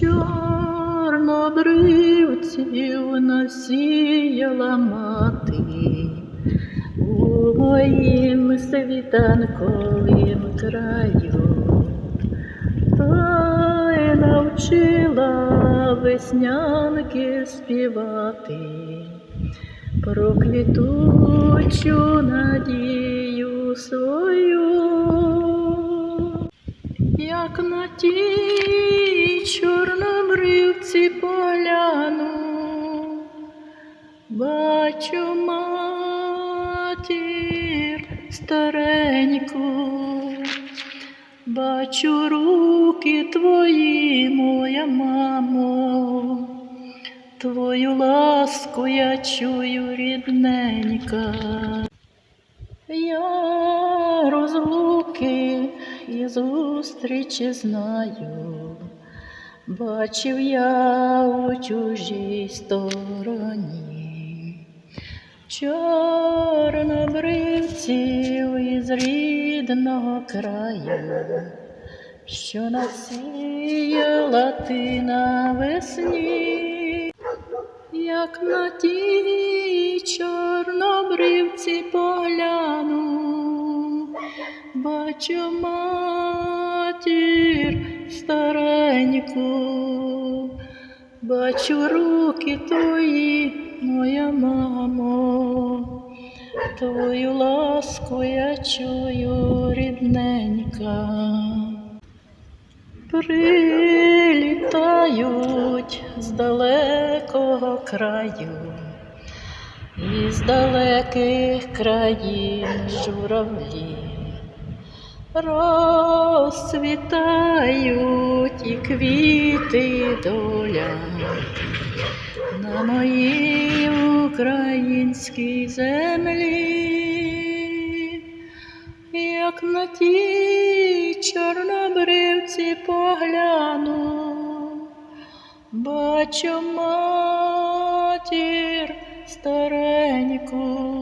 Чорнобривців насіяла мати. У моїм світанковім краю, та й навчила веснянки співати про квітучу надію Як на тій чорнобривці погляну, бачу матір стареньку, бачу руки твої, моя мамо, твою ласку я чую рідненька. Я розлуки і зустрічі знаю, бачив я у чужій стороні, чорнобривців із рідного краю, що насіяла ти навесні, як на тій чорнобривці погляну, бачу матір стареньку, бачу руки твої, моя мамо, твою ласку я чую рідненька. Прилітають з далекого краю, із далеких країн журавлі, розцвітають і квіти доля. На моїй українській землі як на тій чорнобривці погляну, бачу матір стареньку,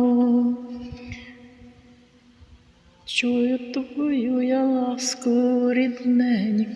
чую твою я ласку рідненьку.